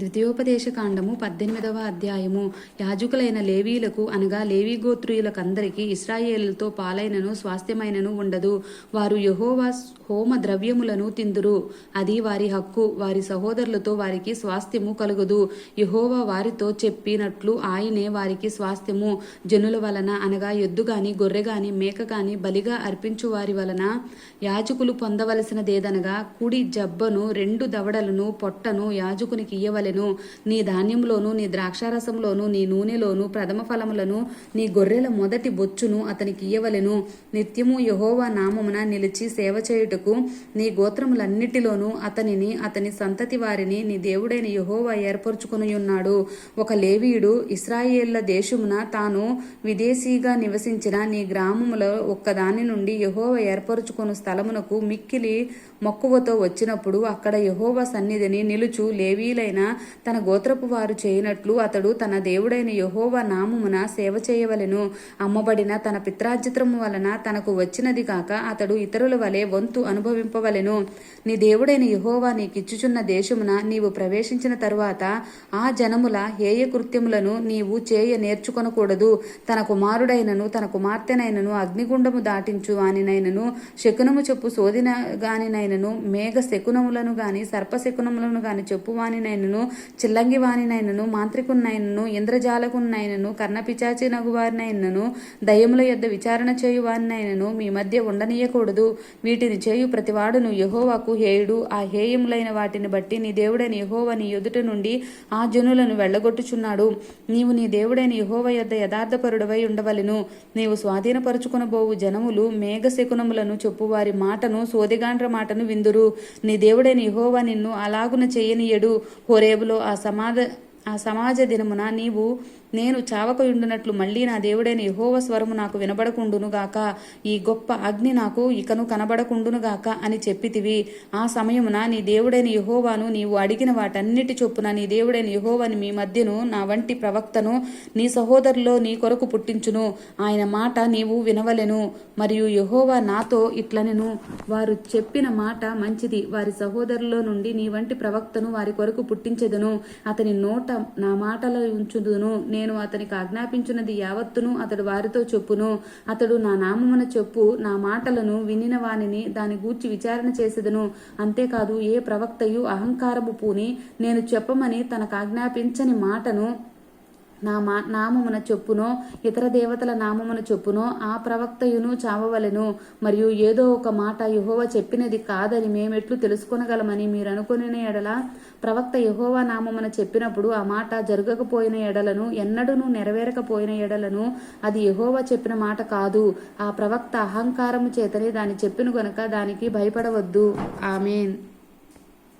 ద్వితీయోపదేశ కాండము పద్దెనిమిదవ అధ్యాయము. యాజకులైన లేవీలకు అనగా లేవీ గోత్రీయులకందరికీ ఇస్రాయేలుతో పాలైనను స్వాస్థ్యమైనను ఉండదు. వారు యహోవా హోమ ద్రవ్యములను తిందురు. అది వారి హక్కు. వారి సహోదరులతో వారికి స్వాస్థ్యము కలుగదు. యహోవా వారితో చెప్పినట్లు ఆయనే వారికి స్వాస్థ్యము. జనుల వలన అనగా ఎద్దు గాని గొర్రె గాని మేక గాని బలిగా అర్పించు వారి వలన యాజకులు పొందవలసినదేదనగా కుడి జబ్బను రెండు దవడలను పొట్టను యాజకునికి ఇయ్యవలెను నీ ధాన్యంలోను నీ ద్రాక్షారసంలోను నీ నూనెలోను ప్రథమ ఫలములను నీ గొర్రెల మొదటి బొచ్చును అతనికి ఇయ్యవలెను. నిత్యము యహోవా నామమున నిలిచి సేవ చేయుటకు నీ గోత్రములన్నిటిలోనూ అతనిని అతని సంతతి వారిని నీ దేవుడైన యహోవా ఏర్పరచుకుని ఉన్నాడు ఒక లేవీయుడు ఇస్రాయేళ్ళ దేశమున తాను విదేశీగా నివసించిన నీ గ్రామములో ఒక్కదాని నుండి యహోవ ఏర్పరచుకుని స్థలమునకు మిక్కిలి మక్కువతో వచ్చినప్పుడు అక్కడ యహోవ సన్నిధిని నిలుచు లేవీలైన తన గోత్రపు వారు చేయనట్లు అతడు తన దేవుడైన యహోవ నామమున సేవ చేయవలెను. అమ్మబడిన తన పిత్రాజిత్రము వలన తనకు వచ్చినది కాక అతడు ఇతరుల వలె వంతు అనుభవింపవలెను. నీ దేవుడైన యహోవా నీకిచ్చుచున్న దేశమున నీవు ప్రవేశించిన తరువాత ఆ జనముల హేయ కృత్యములను నీవు చేయ నేర్చుకొనకూడదు. తన కుమారుడైనను తన కుమార్తెనైనను అగ్నిగుండము దాటించు వానినైనను శకునము చెప్పు శోధిన గానినైనను మేఘ శకునములను గాని సర్ప శకునములను గాని చెప్పు వానినైనను చిల్లంగి వానినైనను మాంత్రికున్నైనను ఇంద్రజాలకున్నైనను కర్ణపిచాచినగు వారినైనను దయముల యొద్ద విచారణ చేయువారినైనను మీ మధ్య ఉండనీయకూడదు. వీటిని చేయు ప్రతివాడును యహోవాకు హేయుడు. ఆ హేయములైన వాటిని బట్టి నీ దేవుడైన యహోవ నీ ఎదుట నుండి ఆ జనులను వెళ్ళగొట్టుచున్నాడు. నీవు నీ దేవుడైన యహోవ యొద్ద యథార్థపరుడవై ఉండవలెను. నీవు స్వాధీనపరుచుకునబోవు జనములు మేఘ శకునములను చెప్పువారి మాటను సోదిగాండ్ర మాటను విందురు. నీ దేవుడైన యహోవ నిన్ను అలాగున చేయనీయడు. హోరేబులో ఆ సమాధ ఆ సమాజ దినమున నీవు నేను చావకయుండునట్లు మళ్ళీ నా దేవుడైన యహోవ స్వరము నాకు వినబడకుండునుగాక. ఈ గొప్ప అగ్ని నాకు ఇకను కనబడకుండునుగాక అని చెప్పితివి. ఆ సమయమున నీ దేవుడైన యహోవాను నీవు అడిగిన వాటన్నిటి చొప్పున నీ దేవుడైన యహోవాని మీ మధ్యను నా వంటి ప్రవక్తను నీ సహోదరులో నీ కొరకు పుట్టించును. ఆయన మాట నీవు వినవలెను. మరియు యహోవా నాతో ఇట్లనెను. వారు చెప్పిన మాట మంచిది. వారి సహోదరులో నుండి నీ వంటి ప్రవక్తను వారి కొరకు పుట్టించెదను. అతని నోట నా మాటలో ఉంచుదును నేను నేను అతనికి ఆజ్ఞాపించినది యావత్తును అతడు వారితో చెప్పును. అతడు నా నామమున చెప్పు నా మాటలను వినిన వానిని దాని గూర్చి విచారణ చేసేదను. అంతేకాదు ఏ ప్రవక్తయు అహంకారము పూని నేను చెప్పమని తనకు ఆజ్ఞాపించని మాటను నా మా నామమున చొప్పునో ఇతర దేవతల నామమున చొప్పునో ఆ ప్రవక్తయును చావవలెను. మరియు ఏదో ఒక మాట యహోవ చెప్పినది కాదని మేమెట్లు తెలుసుకొనగలమని మీరు అనుకునే ఎడల ప్రవక్త యహోవా నామమున చెప్పినప్పుడు ఆ మాట జరగకపోయిన ఎడలను ఎన్నడూను నెరవేరకపోయిన ఎడలను అది యహోవా చెప్పిన మాట కాదు. ఆ ప్రవక్త అహంకారము చేతనే దాని చెప్పిన గనుక దానికి భయపడవద్దు. ఆమెన్.